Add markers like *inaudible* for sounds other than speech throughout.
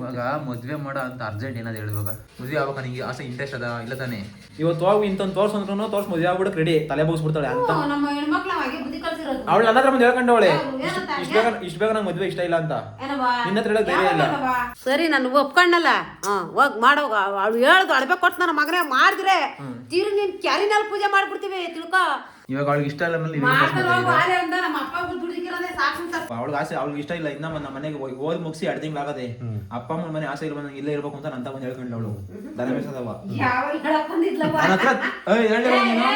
ಇವಾಗ ಮದ್ವೆ ಮಾಡೋ ಅಂತ ಅರ್ಜೆಂಟ್ ಏನಾದ್ರು ಹೇಳುವಾಗ ಮದುವೆ ಆವಾಗ ನಿಂಗೆ ಆಸೆ ಇಂಟ್ರೆಸ್ಟ್ ಅದ? ಇಲ್ಲ ತಾನೇ? ಇವತ್ತು ಹೋಗಿ ಇಂತೊಂದು ತೋರ್ಸ್ ಅಂದ್ರೂ ತೋರ್ಸ್ ಮದುವೆ ಆಗ್ಬಿಡಕ್ ರೆಡಿ ತಲೆ ಬೋಗಿಸ್ಬಿಡ್ತಾಳೆ ಅಂತ. ನಮ್ಮ ಹೆಣ್ಮಕ್ಳು ಹಾಗೆ ಬುದ್ಧಿ ಕಲ್ಸಿರೋದು. ಅವಳು ನನ್ನ ಹತ್ರ ಬಂದು ಹೇಳ್ಕೊಂಡವಳೆ. ಇಷ್ಟ ಬೇಗ ಇಷ್ಟ ಬೇಗ ನಂಗೆ ಮದುವೆ ಇಷ್ಟ ಇಲ್ಲ ಅಂತ? ನಿನ್ನ ಹತ್ರ ಹೇಳಕ್ ಧೈರ್ಯ ಇಲ್ಲ. ಸರಿ ನಾನು ಒಪ್ಕೊಂಡಲ್ಲ. ಹೋಗಿ ಹೋಗ್ ಮಾಡೋ. ಅವಳು ಹೇಳ್ದು ಅಳಬೇಕು ಕೊಟ್ಟು ನನ್ನ ಮಗನೇ ಮಾಡಿದ್ರೆ ತೀರು ನೀನ್ ಕ್ಯಾರಿನಲ್ಲಿ ಪೂಜೆ ಮಾಡ್ಬಿಡ್ತೀವಿ ತಿಳ್ಕೊ. ಇವಾಗ ಅವ್ಳಿಗೆ ಇಷ್ಟ ಇಲ್ಲ ಮೇಲೆ ಅವಳಿಗೆ ಆಸೆ ಅವ್ಳಿಗೆ ಇಷ್ಟ ಇಲ್ಲ ಇನ್ನ ನಮ್ಮ ಮನೆಗೆ ಹೋಗಿ ಓದಿ ಮುಗಿಸಿ ಎರಡು ತಿಂಗಳು ಆಗದೆ. ಅಪ್ಪ ಅಮ್ಮನ ಮನೆ ಆಸೆ ಇಲ್ಲ ನಂಗೆ ಇಲ್ಲೇ ಇರ್ಬೇಕು ಅಂತ ನಂತ ಬಂದು ಹೇಳ್ಕೊಂಡ್ ಅವಳು. ದನ ಮೇಸದವ? ನನ್ನ ಹತ್ರ ಹೇಳಿ ನೀನು.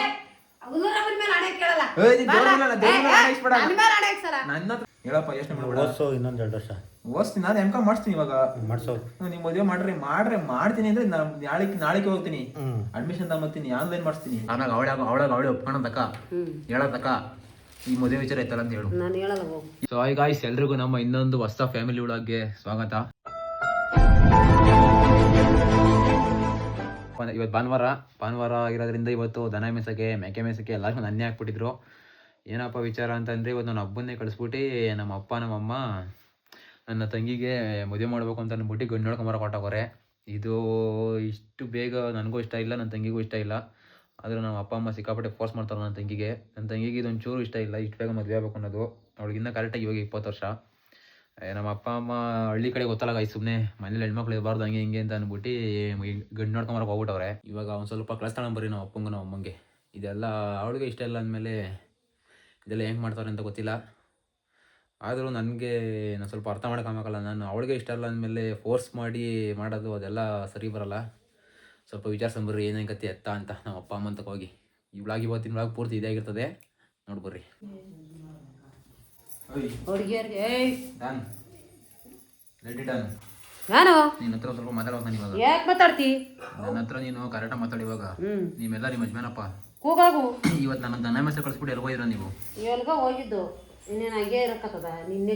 ನನ್ನ ಹತ್ರ ಹೇಳಪ್ಪ ಯೋಚನೆ ಮಾಡ್ಬೇಡ. ಇನ್ನೊಂದ್ ಎರಡು ವರ್ಷ. ಓದಿಸ್ತೀನಿ ನಾನು ಎಂ ಕಾಮ್ ಮಾಡಿಸ್ತೀನಿ ಇವಾಗ. ಮಾಡ್ಸೋ. ನೀವು ಮದುವೆ ಮಾಡ್ರಿ ಮಾಡ್ರಿ ಮಾಡ್ತೀನಿ ಅಂದ್ರೆ ನಾನು ನಾಳೆ ನಾಳೆಗೆ ಹೋಗ್ತೀನಿ. ಅಡ್ಮಿಷನ್ ತಗೊಂಬತ್ತೀನಿ ಆನ್ಲೈನ್ ಮಾಡಿಸ್ತೀನಿ. ಆಮೇಲೆ ಅವಳ ಅವಳಾಗ ಅವಳೆ ಒಪ್ಕೊಳತಕ್ಕ ಹೇಳತಕ್ಕ ಈ ಮದುವೆ ವಿಚಾರ ಐತಲ್ಲ ಅಂತ ಹೇಳು. ನಾನು ಹೇಳಲ್ಲ ಹೋಗು. ಸೊ ಹಾಯ್ ಗಾಯ್ಸ್ ಎಲ್ರಿಗೂ ನಮ್ಮ ಇನ್ನೊಂದು ಹೊಸ ಫ್ಯಾಮಿಲಿ ಒಳಗೆ ಸ್ವಾಗತ. ಇವತ್ತು ಭಾನುವಾರ ಭಾನುವಾರ ಇರೋದ್ರಿಂದ ಇವತ್ತು ದನ ಮೇಸಕ್ಕೆ ಮೇಕೆ ಮೇಸಕ್ಕೆ ಎಲ್ಲರಿಗೂ ನನ್ನೇ ಹಾಕ್ಬಿಟ್ಟಿದ್ರು. ಏನಪ್ಪ ವಿಚಾರ ಅಂತಂದ್ರೆ ಇವತ್ತು ನಾನು ಹಬ್ಬನ್ನೇ ಕಳಿಸ್ಬಿಟ್ಟು ನಮ್ಮ ಅಪ್ಪ ನಮ್ಮಮ್ಮ ನನ್ನ ತಂಗಿಗೆ ಮದುವೆ ಮಾಡಬೇಕು ಅಂತ ಅಂದ್ಬಿಟ್ಟು ಗಂಡು ನೋಡ್ಕೊಂಬರ ಕೊಟ್ಟವ್ರೆ ಇದು ಇಷ್ಟು ಬೇಗ ನನಗೂ ಇಷ್ಟ ಇಲ್ಲ ನನ್ನ ತಂಗಿಗೂ ಇಷ್ಟ ಇಲ್ಲ. ಆದರೆ ನಮ್ಮ ಅಪ್ಪ, ಅಮ್ಮ ಸಿಕ್ಕಾಪಟ್ಟೆ ಫೋರ್ಸ್ ಮಾಡ್ತಾರೆ ನನ್ನ ತಂಗಿಗೆ. ನನ್ನ ತಂಗಿಗೆ ಇದೊಂದು ಚೂರು ಇಷ್ಟ ಇಲ್ಲ, ಇಷ್ಟು ಬೇಗ ಮದುವೆ ಆಗಬೇಕು ಅನ್ನೋದು. ಅವಳಿಗಿನ್ನ ಕರೆಕ್ಟಾಗಿ ಇವಾಗ ಇಪ್ಪತ್ತು ವರ್ಷ. ನಮ್ಮ ಅಪ್ಪ, ಅಮ್ಮ ಹಳ್ಳಿ ಕಡೆ ಗೊತ್ತಲ್ಲ ಗಾಯ್ ಸುಮ್ಮನೆ ಮನೇಲಿ ಹೆಣ್ಮಕ್ಳು ಇರಬಾರ್ದು, ಹಂಗೆ, ಹಿಂಗೆ ಅಂತ ಅಂದ್ಬಿಟ್ಟು ಗಂಡು ನೋಡ್ಕೊಂಬರಕ್ಕೆ ಹೋಗ್ಬಿಟ್ಟವ್ರೆ. ಇವಾಗ ಒಂದು ಸ್ವಲ್ಪ ಕಳಿಸ್ತಾಳ ಬರ್ರಿ ನಮ್ಮ ಅಪ್ಪಂಗೆ, ನಮ್ಮ ಅಮ್ಮಂಗೆ. ಇದೆಲ್ಲ ಅವಳಿಗೆ ಇಷ್ಟ ಇಲ್ಲ ಅಂದಮೇಲೆ ಇದೆಲ್ಲ ಹೆಂಗೆ ಮಾಡ್ತಾರೆ ಅಂತ ಗೊತ್ತಿಲ್ಲ. ಆದರೂ ನನಗೆ ನಾನು ಸ್ವಲ್ಪ ಅರ್ಥ ಮಾಡೋಕ್ಕಾಗಲ್ಲ ನಾನು ಅವಳಿಗೆ ಇಷ್ಟ ಇಲ್ಲ ಅಂದಮೇಲೆ ಫೋರ್ಸ್ ಮಾಡಿ ಮಾಡೋದು ಅದೆಲ್ಲ ಸರಿ ಬರಲ್ಲ. ಸ್ವಲ್ಪ ವಿಚಾರಿಸ್ಕೊಂಬರ್ರಿ ಏನೇನು ಕತೆ ಎತ್ತ ಅಂತ ನಮ್ಮ ಅಪ್ಪ ಅಮ್ಮ ಅಂತಕ್ಕೆ ಹೋಗಿ. ಇವಳಾಗಿ ಇವತ್ತಿನ ಒಳಗೆ ಪೂರ್ತಿ ಇದಾಗಿರ್ತದೆ ನೋಡ್ಬರ್ರಿ ನಾನು? ನಿನ್ನ ಹತ್ರ ಸ್ವಲ್ಪ ಮಾತಾಡ್ಬೇಕು ನಾನು ಇವಾಗ. ಯಾಕೆ ಮಾತಾಡ್ತಿ? ನನ್ನ ಹತ್ರ ನೀನು ಕರೆಕ್ಟಾಗಿ ಮಾತಾಡಿ ಇವಾಗ. ನೀವೆಲ್ಲ ನಿಮ್ಮ ಯಜಮಾನಪ್ಪ. ಕೂಗಾಗು. ಇವತ್ತು ನನ್ನ ದನ ಮೆಸೇಜ್ ಕಳಿಸ್ಬಿಟ್ಟು ಎಲ್ಲಿ ಹೋಗಿರ ನೀವು? ಎಲ್ಲ ಹೋಗಿದ್ದು. ಇನ್ನೇನು ಹಂಗೆ ಇರಕತ್ತದ ನಿನ್ನೆ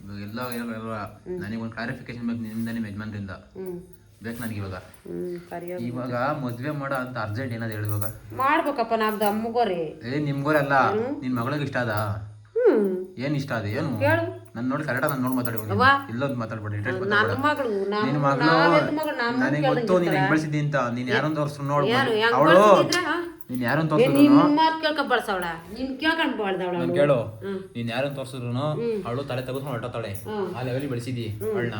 ಇವಾಗ ಎಲ್ಲ ಎಲ್ಲ ಎಲ್ಲ ಒಂದು ಕ್ಲಾರಿಫಿಕೇಶನ್ ಬೇಕು ನಿಮ್ದಾನೆ ಯಜಮಾನ್ರಿಂದ. ಹ್ಮ್. ಬೇಕು ನನಗೆ ಇವಾಗ. ಹ್ಮ್ ಇವಾಗ ಮದ್ವೆ ಮಾಡೋ ಅಂತ ಅರ್ಜೆಂಟ್ ಏನಾದ್ರು ಹೇಳಿ ಇವಾಗ. ಮಾಡ್ಬೇಕಪ್ಪ ನಮ್ದು ಅಮ್ಮಗೋರಿ. ಏ ನಿಮ್ಗೋರಲ್ಲ ನಿನ್ ಮಗಳಿಗೆ ಇಷ್ಟ ಅದ? ಹ್ಮ್. ಏನ್ ಇಷ್ಟ ಅದ ಏನು? ಹೇಳು. ನನ್ನ ನೋಡಿ ಕರೆಕ್ಟ್ ನಾನು ನೋಡಿ ಮಾತಾಡಿ ಅವ್ವ. ಇಲ್ಲೊಂದು ಮಾತಾಡ್ಬೇಡಿ ನನ್ನ ಮಗಳು ನಿನ್ನ ಮಗಳು ನಾವೆದ್ ಮಗಳು ನನಗೆ ಗೊತ್ತು ನೀನು ಹೆಂಗ್ ಬೆಳೆಸಿದ್ದಿ ಅಂತ. ನೀನ್ ಯಾರೊಂದು ವರ್ಷ ನೋಡ್ಬೋದು. ಯಾರು ಹೆಂಗ್ ಅವಳು ಹಾ? ನೀನ್ ಯಾರನ್ನ ತೋರ್ಸಿದ್ರು ನಿನ್ ಮಾತು ಕೇಳ್ಕೊಂಡ್ ಬಳಸವಳ ನಿನ್ ಕೇಳ್ಕೊಂಡ್ ಬಾಳ್ದವಳ ನಾನು ಕೇಳು. ನೀನ್ ಯಾರನ್ನ ತೋರ್ಸಿದ್ರು ಅವಳು ತಲೆ ಹೊರಟಾಳೆ ಆ ಲೆವೆಲ್ ಬೆಳೆಸಿದಿ ಅವಳನ್ನ.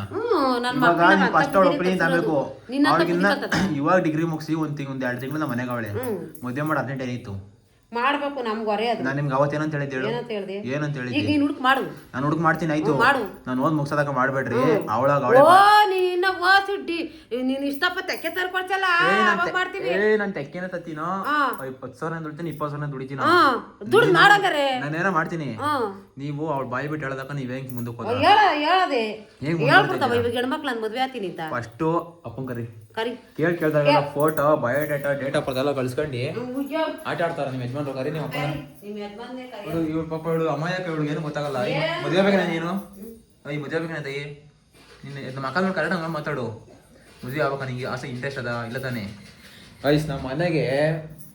ಫಸ್ಟ್ ಅವಳು ತಗಬೇಕು ಅವಳಿಗಿನ್ನ ಇವಾಗ ಡಿಗ್ರಿ ಮುಗಿಸಿ ಒಂದ್ ತಿಂಗ್ ಒಂದ್ ಎರಡು ತಿಂಗಳು ಮನೆಗೆ ಅವಳೆ. ಮದುವೆ ಮಾಡಿ ಹದಿನೆಂಟು ಏನಿತ್ತು ಮಾಡ್ಬೇಕು ನಮ್ಗೆ ಹೊರೆ ಅದು. ನಾನು ನಿಮ್ಗೆ ಅವತ್ತು ಏನಂತ ಹೇಳಿದ್ದೆ ಹೇಳು? ಏನಂತ ಹೇಳ್ದೆ? ಏನಂತ ಈಗ ಹೇಳಿದ್ದೆ ನೀನ್ ಹುಡುಕ್ ಮಾಡು. ನಾನು ಹುಡುಕ್ ಮಾಡ್ತೀನಿ ಆಯ್ತು. ಮಾಡು. ನಾನು ಓದ್ ಮುಗ್ಸೋದಕ್ಕ ಮಾಡ್ಬೇಡ್ರಿ. ಅವಳಾಗ ಅವಳೆ ಓ ಸುಡ್ಡಿ. ನೀನು ನೀನ್ ಇಷ್ಟಪ್ಪ ತೆಕ್ಕೆ ತರ್ಕೊಳ್ಸಲ್ಲ ಅವಾಗ ಮಾಡ್ತೀವಿ? ಏ ನಾನು ತೆಕ್ಕೇನ ತತ್ತೀನೋ ಹಾ. ಇಪ್ಪತ್ತು ಸಾವಿರ ದುಡಿತೀನಿ ಇಪ್ಪತ್ತು ಸಾವಿರ ದುಡಿತೀನೋ? ಹಾ. ದುಡ್ಡು ಮಾಡಂಗಾರೆ. ಏನೋ ಮಾಡ್ತೀನಿ. ಹಾ. ನೀವು ಅವಳ ಬಾಯಿ ಬಿಟ್ಟು ಹೇಳದಕ್ಕ ನೀವ್ ಹೆಂಗ್ ಮುಂದಕ್ಕೆ ಹೋದ ಹೇಳ ಹೇಳದೆ. ಹೇಗ್ ಹೇಳ್ಬಿಡ್ತಾವ ಇವಾಗ ಹೆಣ್ಮಕ್ಳು ನಾನು ಮದ್ವೆ ಆತೀನಿ ಅಂತ. ಫಸ್ಟು ಅಪ್ಪನ್ ಕರಿ. ಕರಿ. ಕೇಳ್ ಕೇಳ್ದಾಗ photo biodata date of birth ಎಲ್ಲ ಕಳ್ಸ್ಕೊಂಡು ಆಟ ಆಡ್ತಾರ ನಿಮ್ಮ ಯಜಮಾನ್ರು. ಕರಿ ನಿಮ್ಮ ಅಪ್ಪ ನಿಮ್ ಯಜಮಾನ್ನೇ ಕರಿ. ಇವಳು ಇವ್ಳ ಪಾಪ ಇವಳು ಅಮಾಯಕ ಇವಳು ಏನು ಗೊತ್ತಾಗಲ್ಲ. ಮದುವೆ ಬೇಕಾ ನೀನು ಈ ಮದುವೆ ಬೇಕಾ ತಾಯಿ? ನಿನ್ನ ನಮ್ಮ ಮಕ್ಕಳ ನೋಡಿ ಕರೆಕ್ಟ್ ಹಂಗೆ ಮಾತಾಡು. ಮದುವೆ ಆಗ್ಬೇಕ ನಿಂಗೆ ಆಸೆ ಇಂಟ್ರೆಸ್ಟ್ ಅದ ಇಲ್ಲ ತಾನೆ? ಐಸ್ ನಮ್ಮ ಮನೆಗೆ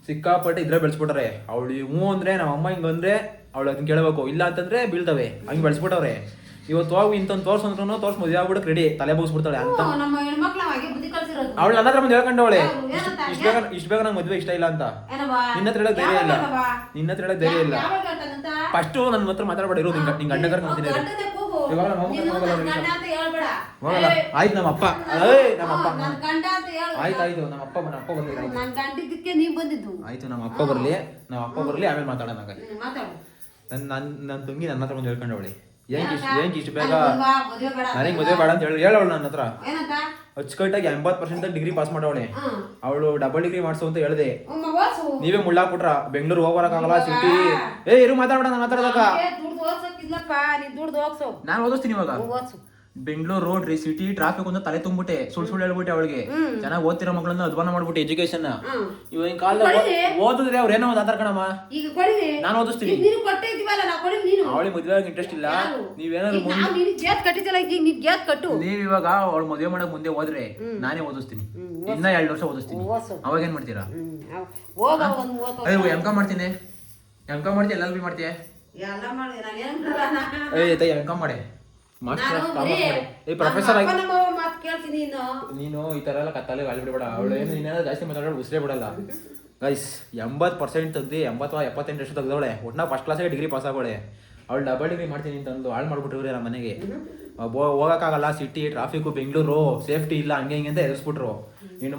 ಸಿಕ್ಕಾಪಟ್ಟೆ ಇದ್ರೆ ಬೆಳೆಸ್ಬಿಟ್ರೆ ಅವಳು ಹ್ಞೂ ಅಂದ್ರೆ ನಮ್ಮ ಅಮ್ಮ ಹಿಂಗ್ ಅಂದ್ರೆ ಅವಳು ಅದನ್ನ ಕೇಳಬೇಕು. ಇಲ್ಲ ಅಂತಂದ್ರೆ ಬೀಳ್ತವೆ. ಹಂಗೆ ಬೆಳೆಸ್ಬಿಟ್ಟವ್ರೆ. ಇವತ್ತು ಹೋಗಿ ಇಂತ ತೋರ್ಸ್ ಅಂದ್ರೂ ತೋರ್ಸ್ ಮದುವೆ ಆಗ್ಬಿಟ್ಟು ರೆಡಿ ತಲೆ ಬೋಗಿಸ್ಬಿಡ್ತಾಳೆ ಅಂತ. ಅವಳು ನನ್ನ ಹತ್ರ ಬಂದು ಹೇಳ್ಕೊಂಡವಳೆ. ಇಷ್ಟ ಬೇಗ ಇಷ್ಟು ಬೇಗ ನಂಗೆ ಮದುವೆ ಇಷ್ಟ ಇಲ್ಲ ಅಂತ? ನಿನ್ನ ಹತ್ರ ಹೇಳಕ್ ಧೈರ್ಯ ಇಲ್ಲ? ನಿನ್ನ ಹತ್ರ ಹೇಳಕ್ ಧೈರ್ಯ ಇಲ್ಲ. ಫಸ್ಟ್ ನನ್ನ ಹತ್ರ ಮಾತಾಡಬೇಡ ಇರೋದು ನಿಂಗೆ ನಿಂಗೆ ಕರ್ಕೊಂಡು ಗಂಡನೇ ಇವಾಗ ನಮ್ಮ ಹೋಗಲ್ಲ ಆಯ್ತು ನಮ್ಮ ಅಪ್ಪ. ಏಯ್ ನಮ್ಮ ಅಪ್ಪ ಆಯ್ತು ಆಯ್ತು ನಮ್ಮ ಅಪ್ಪ ನಮ್ಮ ಅಪ್ಪ ಬಂದಿಲ್ಲ ಬಂದಿದ್ದು. ಆಯ್ತು ನಮ್ಮ ಅಪ್ಪ ಬರಲಿ. ನಮ್ಮ ಅಪ್ಪ ಬರಲಿ ಆಮೇಲೆ ಮಾತಾಡೋಣ ನನ್ನ ನನ್ನ ನನ್ನ ತಂಗಿ ನನ್ನ ಹತ್ರ ಬಂದು ಹೇಳ್ಕೊಂಡವಳೆ. ಹೆಂಗ್ ಇಷ್ಟು ಹೆಂಗ್ ಇಷ್ಟು ಬೇಗ? ನನಗೆ ಮದುವೆ ಬೇಡ ಅಂತ ಹೇಳಿ ಹೇಳವಳು ನನ್ನ ಹತ್ರ. ಅಚ್ಚುಕಟ್ಟಾಗಿ ಎಂಬತ್ತು ಪರ್ಸೆಂಟ್ ಡಿಗ್ರಿ ಪಾಸ್ ಮಾಡವಳೆ. ಅವಳು ಡಬಲ್ ಡಿಗ್ರಿ ಮಾಡಿಸು ಅಂತ ಹೇಳಿದೆ. ನೀವೇ ಮುಳ್ಳಾ ನೀವೇ ಮುಳ್ಳಾಕ್ಬಿಟ್ರ ಬೆಂಗಳೂರು ಹೋಗ್ಬರಕ್ಕಾಗಲ್ಲ ಸಿಟಿ. ಏ ಇರು ಮಾತಾಡ್ಬೇಡ ನಾನು ಮಾತಾಡೋದಕ್ಕ ಏ, ದುಡ್ದು ಓದ್ಸಕ್ಕಿಲ್ಲಪ್ಪ, ನೀನ್ ಓದಿಸ್ತೀನಿ ಇವಾಗ. ಬೆಂಗಳೂರು ರೋಡ್ ರೀ ಸಿಟಿ ಟ್ರಾಫಿಕ್ ಅಂತ ತಲೆ ತುಂಬಿಟ್ಟೆ ಸುಳ್ ಸುಳ್ಳು ಹೇಳ್ಬಿಟ್ಟೆ ಅವಳಿಗೆ. ಚೆನ್ನಾಗಿ ಓದ್ತಿರೋ ಮಕ್ಕಳನ್ನ ಅಧ್ವಾನ ಮಾಡ್ಬಿಟ್ಟು ಎಜುಕೇಶನ್. ಇವಾಗಿನ ಕಾಲದಲ್ಲಿ ಓದಿದ್ರೆ ಅವ್ರು ಏನೋ ಒಂದು ಆಧಾರ್ ಕಣಮ್ಮ. ನಾನು ಓದಿಸ್ತೀನಿ. ಅವಳಿಗೆ ಮದುವೆ ಇಂಟ್ರೆಸ್ಟ್ ಇಲ್ಲ. ನೀವೇನಾದ್ರು ನಾವು ಇವಾಗ ಅವಳು ಮದುವೆ ಮಾಡಕ್ ಮುಂದೆ ಹೋದ್ರೆ ನಾನೇ ಓದಿಸ್ತೀನಿ. ಇನ್ನ ಎರಡು ವರ್ಷ ಓದಿಸ್ತೀನಿ. ಅವಾಗ ಏನ್ ಮಾಡ್ತೀರಾ? ಒಂದ್ ಎಂ ಕಾಮ್ ಮಾಡ್ತೀನಿ. ಎಂ ಕಾಮ್ ಮಾಡ್ತೀಯ? ಎಲ್ಲ ಬಿ ಮಾಡ್ತೀಯ ಎಂ ಕಾಮ್ ಮಾಡಿ. ಮಾಸ್ಟರ್ ನಾನು ಕಾಮರ್ಸ್ ಏ ಪ್ರೊಫೆಸರ್ ಆಗಿ ನಮ್ಮ ನೀನು. ಈ ತರ ಎಲ್ಲ ಕತ್ತಲೆ ಗಾಳಿ ಬಿಡಬೇಡ ಅವಳು ಏನು ನೀನೇನಾದ್ರು ಜಾಸ್ತಿ ಮಾತಾಡೋಳು ಉಸಿರೇ ಬಿಡಲ್ಲ. ಗೈಸ್ ಎಂಬತ್ತು ಪರ್ಸೆಂಟ್ ತಂದು ಎಂಬತ್ತು ಎಪ್ಪತ್ತೆಂಟು ಎಷ್ಟು ತೆಗ್ದವಳೆ. ಒಟ್ನ ಫಸ್ಟ್ ಕ್ಲಾಸಿಗೆ ಡಿಗ್ರಿ ಪಾಸ್ ಆಗೋಳೆ. ಅವಳು ಡಬಲ್ ಡಿಗ್ರಿ ಮಾಡ್ತೀನಿ ಅಂತಂದು ಹಾಳು ಮಾಡ್ಬಿಟ್ರು ನಮ್ಮ ಮನೆಗೆ. ಹೋಗಕ್ಕಾಗಲ್ಲ ಸಿಟಿ ಟ್ರಾಫಿಕ್ ಬೆಂಗಳೂರು. ಸೇಫ್ಟಿ ಇಲ್ಲ ಹಂಗೆ ಹಿಂಗೆ ಅಂತ ಎದುರಿಸ್ಬಿಟ್ರು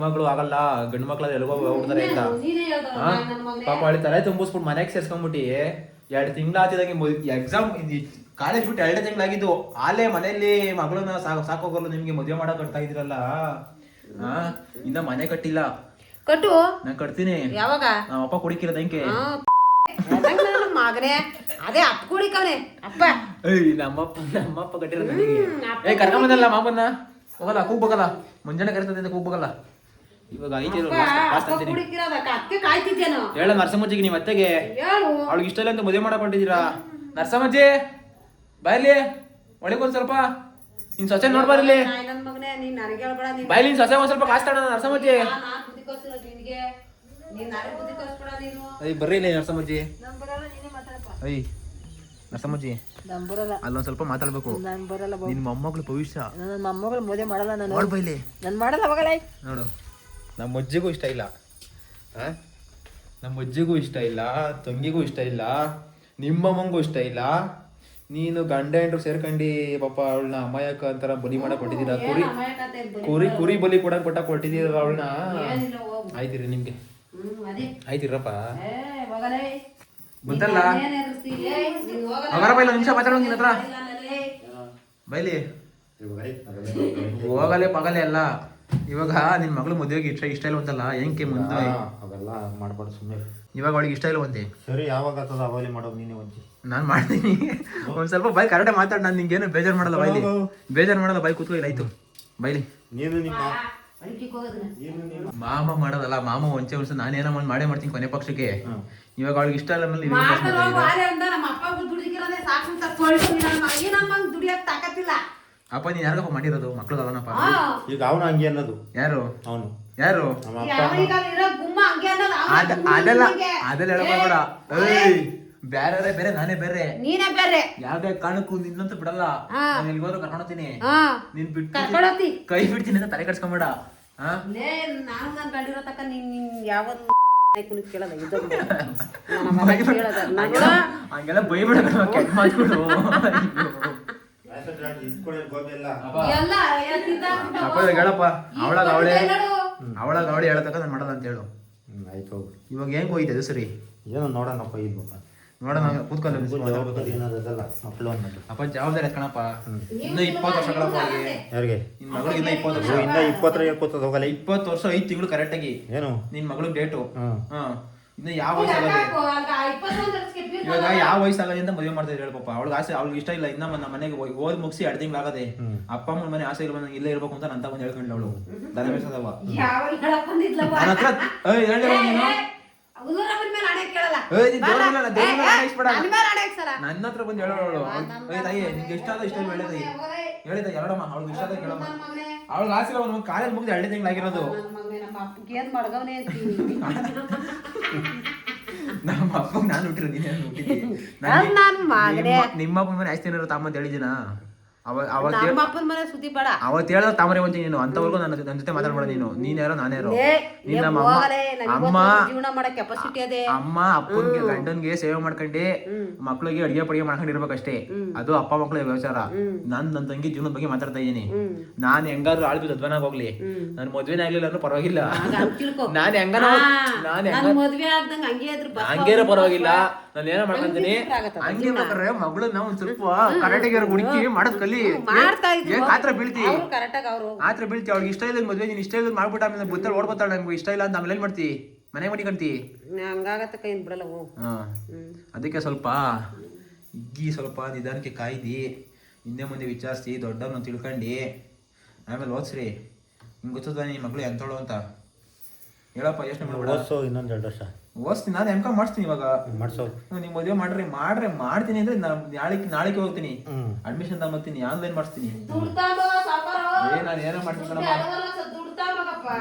ಮಗಳು ಆಗಲ್ಲ ಗಂಡು ಮಕ್ಳು ಎಲ್ಗೋ ಹೋಗ್ತಾರೆ ಅಂತ. ನೀನೇ ಪಾಪ ಅವಳಿ ತಲೆ ತುಂಬಿಸ್ಬಿಟ್ಟು ಮನೆಗೆ ಸೇರ್ಸ್ಕೊಂಬಿಟ್ಟು ಎರಡು ತಿಂಗಳು ಆತಿದಂಗೆ ಎಕ್ಸಾಮ್ ಕಾಲೇಜ್ ಬಿಟ್ಟು ಎರಡೇ ತಿಂಗಳಾಗಿದ್ದು ಆಲೇ ಮನೆಯಲ್ಲಿ ಮಗಳನ್ನ ಸಾಕು ಸಾಕೋಗಲ್ಲ ನಿಮ್ಗೆ ಮದುವೆ ಮಾಡಕ್ ಕಟ್ತಾ ಇದ್ರಲ್ಲ ಹಾ ಇನ್ನ ಮನೆ ಕಟ್ಟಿಲ್ಲ. ಕಟ್ಟು. ನಾನ್ ಕಟ್ತೀನಿ. ಯಾವಾಗ? ನಮ್ಮ ಅಪ್ಪ ನನ್ನ ಮಗನೇ. ಅದೇ ಅಪ್ಪ ಕುಡಿಕವನೆ. ಅಪ್ಪ. ಏಯ್ ನಮ್ಮಪ್ಪ ನಮ್ಮಪ್ಪ ಕಟ್ಟಿರೋ ನನಗೆ. ಏ ಕರ್ಕೊಂಬಂದಲ್ಲ ಮಾಮನ್ನ ಹೋಗಲ್ಲ ಕೂಗ್ಬೇಕಲ್ಲ ಮುಂಜಾನೆ ಕರೆಸ್ತದೆ ಅಂತ ಕೂಗ್ಬೇಕಲ್ಲ ಇವಾಗ ಐದು ಹೇಳ ನರಸಮ್ಮಜ್ಜಿಗೆ ನಿಮ್ಮ ಅತ್ತೆಗೆ. ಅವಳಿಗೆ ಇಷ್ಟ ಇಲ್ಲ ಅಂತ ಮದುವೆ ಮಾಡಕ್ ಹೊಂಟಿದ್ದೀರಾ? ನರಸಮ್ಮಜ್ಜಿ ಬಾಯ್ಲಿ ಒಳಗೆ ಒಂದ್ ಸ್ವಲ್ಪ. ನಿನ್ ಸೊಸೆ ನೋಡ್ಬಾರಿಲ್ಲಿ ಬಾಯ್ಲಿ ನಿನ್ ಸೊಸೆ ಒಂದ್ ಸ್ವಲ್ಪ ಕಾಸ್ ತಗೋಣ ನರಸಮ್ಮಜ್ಜಿ. ಅಯ್ಯ ಬರ್ರಿ ಇಲ್ಲಿ ನರಸಮ್ಮಜ್ಜಿ. ಅಯ್ಯ ನರಸಮ್ಮಜ್ಜಿ. ಬರಲ್ಲ. ಅಲ್ಲೊಂದ್ ಸ್ವಲ್ಪ ಮಾತಾಡ್ಬೇಕು. ನನ್ ಬರಲ್ಲ ನಿನ್ ಮೊಮ್ಮಗಳು ಭವಿಷ್ಯ. ನನ್ನ ಮೊಮ್ಮಗಳು ಮದುವೆ ಮಾಡಲ್ಲ ನಾನು. ನೋಡ್ ಬೈಲಿ ನಾನು ಮಾಡಲ್ಲ ಅವಾಗ ನೋಡು ನಮ್ಮ ಅಜ್ಜಿಗೂ ಇಷ್ಟ ಇಲ್ಲ. ಆ? ನಮ್ಮ ಅಜ್ಜಿಗೂ ಇಷ್ಟ ಇಲ್ಲ ತಂಗಿಗೂ ಇಷ್ಟ ಇಲ್ಲ ನಿಮ್ಮಮ್ಮಂಗೂ ಇಷ್ಟ ಇಲ್ಲ. ನೀನು ಗಂಡ ಹೆಂಡ್ರು ಸೇರ್ಕೊಂಡು ಪಾಪ ಅವಳನ್ನ ಅಮಾಯಕ ಅಂತರ ಬಲಿ ಮಾಡಕ್ ಕೊಟ್ಟಿದ್ದೀರಾ. ಕುರಿ ಕುರಿ ಕುರಿ ಬಲಿ ಕೊಡಕ್ ಕೊಟ್ಟ ಕೊಟ್ಟಿದ್ದೀರ ಅವಳನ್ನ. ಆಯ್ತಿರಿ ನಿಮ್ಗೆ. ಆಯ್ತಿರಪ್ಪ. ಬಂತಲ್ಲ? ಏನ್ ಎದುರಿಸ್ತಿ? ಏ, ನೀನ್ ಹೋಗಲ್ಲ. ಮಗರ ಬೈಲ ನಿಮಿಷ ಮಾತಾಡೋ ನಿನ್ನ ಹತ್ರ. ಬೈಲಿ. ಹೋಗಲೇ ಪಗಲೇ ಅಲ್ಲ ಇವಾಗ ನಿನ್ ಮಗಳು ಮದುವೆಗೆ ಇಷ್ಟ ಇಷ್ಟ ಇಲ್ಲ ಅಂತಲ್ಲ ಹೆಂಗೆ ಮುಂದೆ ಅವೆಲ್ಲ ಮಾಡ್ಬಾರ್ದು ಸುಮ್ಮನೆ ಇವಾಗ ಅವಳಿಗೆ ಇಷ್ಟ ಇಲ್ಲ ಒಂದೇ? ಸರಿ ಯಾವಾಗ ಆಗ್ತದ ಅವಾಗಲೇ ಮಾಡೋದು ನೀನೇ ಒಂಚಿ. ನಾನು ಮಾಡ್ತೀನಿ. ಒಂದು ಸ್ವಲ್ಪ ಬೈ ಕರೆಕ್ಟಾಗಿ ಮಾತಾಡ್ ನಾನು ನಿಂಗೇನು ಬೇಜಾರ್ ಮಾಡಲ್ಲ ಬೈಲಿ ಬೇಜಾರ್ ಮಾಡಲ್ಲ ಬೈ ಕೂತ್ಕೊ ಇಲ್ಲ ಆಯ್ತು. ಬೈಲಿ ನೀನು ನಿಮ್ಮ. ಮಾಮ ಮಾಡೋದಲ್ಲ ಮಾಮ ಒಂಚೆ ಒಂದ್ಸ ನಾನೇನೋ ಒಂದು ಮಾಡೇ ಮಾಡ್ತೀನಿ ಕೊನೆ ಪಕ್ಷಕ್ಕೆ. ಇವಾಗ ಅವಳಿಗೆ ಇಷ್ಟ ಇಲ್ಲ ಮೇಲೆ ನಮ್ಮ ಅಪ್ಪ ದುಡಿದಿರೋದೇ ಸಾಕು ಅಂತ ತೊಳ್ದು ನೀನ್ ನನ್ ಮಗ- ಈ ನನ್ ಮಗನ್ ದುಡಿಯಕ್ ತಾಕತ್ತಿಲ್ಲ. ಅಪ್ಪ ನೀನ್ ಯಾರಿಗಪ್ಪ ಮಾಡಿರೋದು? ಮಕ್ಳು ಅವನಪ್ಪ ಈಗ ಅವನು ಹಂಗೆ ಅನ್ನೋದು. ಯಾರು? ಅವನು. ಯಾರು? ಅದೆಲ್ಲ ಅದೆಲ್ಲ ಹೇಳ್ಬೇಡ. ಏಯ್ ಬೇರೆ ಬೇರೆ ನಾನೇ ಬೇರೆ. ನೀನೇ ಬೇರೆ. ಯಾವ್ದೇ ಕಾರಣಕ್ಕೂ ನಿನ್ನಂತೂ ಬಿಡಲ್ಲ. ನಾನು ಎಲ್ಗೋದ್ರು ಕರ್ಕೊಂಡು ಹೋಗ್ತೀನಿ ಹಾ ನೀನ್ ಬಿಟ್ಟು ಕೈ ಬಿಡ್ತೀನಿ ಅಂತ ತಲೆ ಕಟ್ಸ್ಕೊಂಬೇಡ ನಾನು ನಾನು ತಕ್ಕ ನಗುಳ *laughs* ಹಂಗೆಲ್ಲ ಬೈಬೇಡ ಕೆಟ್ಟ ಮಾತುಗಳು. *laughs* ಎಲ್ಲ ಎಲ್ಲ ಹೇಳ್ತಿದ್ದ? ಅಪ್ಪ ಇವಾಗ ಹೇಳಪ್ಪ. ಅವಳಾಗ ಅವಳೇ ಅವಳ. ಅವಳಾಗ ಅವಳೇ ಹೇಳತಕ್ಕ ನಾನು ಮಾಡಲ್ಲ ಅಂತ ಹೇಳು. ಆಯ್ತು ಹೋಗು. ಇವಾಗ ಹೆಂಗ್ ಹೋಯ್ತು ಅದು ಸರಿ? ಏನೋ ನೋಡೋಣಪ್ಪ ಇಲ್ವಾ ನೋಡೋಣ ಕೂತ್ಕೊಂಡು ಅಪ್ಪ ಜವಾಬ್ದಾರಿ ಕಣಪ್ಪ. ಇನ್ನ ಇಪ್ಪತ್ತು ವರ್ಷ ಕಣಪ್ಪ ಯಾರಿಗೆ? ನಿನ್ ಮಗಳಿಗೆ ಇನ್ನ ಇಪ್ಪತ್ತು ವರ್ಷ. ಇನ್ನ ಇಪ್ಪತ್ತರ ಹೋಗಲ್ಲ. ಇಪ್ಪತ್ತು ವರ್ಷ ಐದು ತಿಂಗಳು ಕರೆಕ್ಟ್ ಆಗಿ. ಏನು? ನಿನ್ ಮಗಳು ಡೇಟು ಹ್ಮ್. ಹಾ ಇನ್ನ ಯಾವ ವಯಸ್ಸಾಗದೆ. ಇವಾಗ ಯಾವ ವಯಸ್ಸು ಅಂತ ಮದುವೆ ಮಾಡ್ತಾ ಹೇಳಪ್ಪ. ಪಾಪ ಅವಳಿಗೆ ಆಸೆ ಅವ್ಳಿಗೆ ಇಷ್ಟ ಇಲ್ಲ ಇನ್ನ ನಮ್ಮ ಮನೆಗೆ ಹೋಗಿ ಓದ್ ಮುಗಿಸಿ ಎರಡು ತಿಂಗಳಾಗದೆ ಅಪ್ಪ ಅಮ್ಮನ ಮನೆ ಆಸೆ ಇಲ್ಲ ನಂಗೆ ಇಲ್ಲೇ ಇರ್ಬೇಕು ಅಂತ ನಂತ ಬಂದು ಹೇಳ್ಕೊಂಡ್ಲ ಅವಳು. ದನ ಬಂದಿದ್ಲವ್ವ? ನನ್ನ ಹತ್ರ ಹೇಳಿಲ್ಲ ನೀನು. ನನ್ನ ಹತ್ರ ಬಂದು ಹೇಳೋಳು ತಾಯಿ ನಿಂಗೆ ಇಷ್ಟ ಆದ ಇಷ್ಟ ಹೇಳಿ ತಾಯಿ. ಹೇಳಿದ ಎರಡಮ್ಮ ಅವಳಿಗೆ ಇಷ್ಟ ಆದ ಕೇಳಮ್ಮ. ಅವಳಿಗೆ ಆಸೆ ಅವನು ಕಾಲೇಜ್ ಮುಗಿದು ಎರಡೇ ತಿಂಗಳಾಗಿರೋದು. ಏನ್ ಮಾಡ್ಗವನೇ ಅಂತೀನಿ. *laughs* *laughs* ನಮ್ಮ ಅಪ್ಪ ನಾನು ಹುಟ್ಟಿರೋ ನೀನೇ ಹುಟ್ಟಿದ್ದೀನಿ ನನ್ ನನ್ ಮಗನೇ. ಆಯ್ತು ಏನಾರು ಅವ ಅವತ್ತು ನಮ್ಮ ಅಪ್ಪನ ಮನೆ ಸುದ್ದಿ ಬೇಡ. ಅವತ್ತು ಹೇಳ್ದ ತಾಮರೆ ಒಂಚಿ ನೀನು ಅಂತವರೆಗೂ ನನ್ನ ನನ್ನ ಜೊತೆ ಮಾತಾಡ್ಬೇಡ ನೀನು. ನೀನ್ ಯಾರೋ ನಾನು ಯಾರೋ. ನೀನ್ ನಮ್ಮ ಅಮ್ಮ ಅಮ್ಮ ಜೀವನ ಮಾಡೋ ಕೆಪಾಸಿಟಿ ಅದೇ. ಅಮ್ಮ ಅಪ್ಪನ್ಗೆ ಗಂಡನ್ಗೆ ಸೇವೆ ಮಾಡ್ಕೊಂಡು ಮಕ್ಳಿಗೆ ಅಡಿಗೆ ಪಡಿಗೆ ಮಾಡ್ಕೊಂಡಿರ್ಬೇಕಷ್ಟೇ. ಅದು ಅಪ್ಪ ಮಕ್ಳ ವ್ಯವಚಾರ. ನಾನ್ ನನ್ನ ತಂಗಿ ಜೀವನದ ಬಗ್ಗೆ ಮಾತಾಡ್ತಾ ಇದೀನಿ ನಾನ್ ಹೆಂಗಾದ್ರು ಆಳ್ಬಿ ಹೋಗ್ಲಿ. ನನ್ ಮದ್ವೆನೇ ಆಗ್ಲಿಲ್ಲ ಅಂದ್ರೆ ಪರವಾಗಿಲ್ಲ. ಆಗ ಹಂಗ್. ನಾನ್ ನಾನ್ ನನ್ ಹೆಂಗ ಮದ್ವೆ ಪರವಾಗಿಲ್ಲ. ನಾನು ಏನೋ ಮಾಡ್ಕೊಂತೀನಿ? ಹಂಗ್ ಬೇಕಾದ್ರೆ ಮಗಳನ್ನ ಒಂದ್ ಸ್ವಲ್ಪ ಕರಾಟೆಗೆ ಹುಡುಕಿ ಮಾಡೋದ್ ಕಲಿ. ಮಾಡ್ತಾ ಇದ್ರು ಏನ್ ಆತ್ರ ಬೀಳ್ತಿ. ಅವ್ರು ಕರೆಕ್ಟಾಗಿ ಅವರು. ಆತ್ರ ಬೀಳ್ತಿ. ಅವ್ಳಿಗೆ ಇಷ್ಟ ಇಲ್ಲ ಮದ್ವೆ ನೀನ್ ಇಷ್ಟ ಇಲ್ಲ ಮಾಡ್ಬಿಟ್ಟು ಆಮೇಲೆ ಬುತ್ತಲ್ ಓಡ್ಬೋತಾಳ ನಮ್ಗೆ ಇಷ್ಟ ಇಲ್ಲ ಅಂತ ಆಮೇಲೆ ಏನ್ ಮಾಡ್ತಿ? ಮನೆ ಮಡಿಕಂತಿ ಹಂಗಾಗತ್ತ ಕೈ ಬಿಡಲ್ಲ ಹೋಗು ಹಾ. ಅದಕ್ಕೆ ಸ್ವಲ್ಪ ಇಗ್ಗಿ ಸ್ವಲ್ಪ ನಿಧಾನಕ್ಕೆ ಕಾಯ್ದಿ. ಹಿಂದೆ ಮುಂದೆ ವಿಚಾರಿಸಿ ದೊಡ್ಡವ್ರನ್ನ ತಿಳ್ಕೊಂಡು. ಆಮೇಲೆ ಓದ್ಸ್ರಿ. ನಿಮ್ಗೆ ಗೊತ್ತದ ನಿಮ್ಮ ಮಗಳು ಎಂತಳು ಅಂತ? ಹೇಳಪ್ಪ ಯೋಚನೆ ಮಾಡ್ಬೇಡ. ಓದ್ಸೋ ಇನ್ನೊಂದ್ ಎರಡು ವರ್ಷ. ಓದಿಸ್ತೀನಿ ನಾನು ಎಂ ಕಾಮ್ ಮಾಡಿಸ್ತೀನಿ ಇವಾಗ. ಮಾಡ್ಸೋ. ನೀವು ಮದುವೆ ಮಾಡ್ರಿ ಮಾಡ್ರೆ ಮಾಡ್ತೀನಿ ಅಂದ್ರೆ ನಾನು ನಾಳೆ ನಾಳೆಗೆ ಹೋಗ್ತೀನಿ. ಹ್ಮ್. ಅಡ್ಮಿಷನ್ ತಗೊಂಬತ್ತೀನಿ ಆನ್ಲೈನ್ ಮಾಡಿಸ್ತೀನಿ. ಏ ನಾನು ಏನೋ ಮಾಡ್ತೀನಿ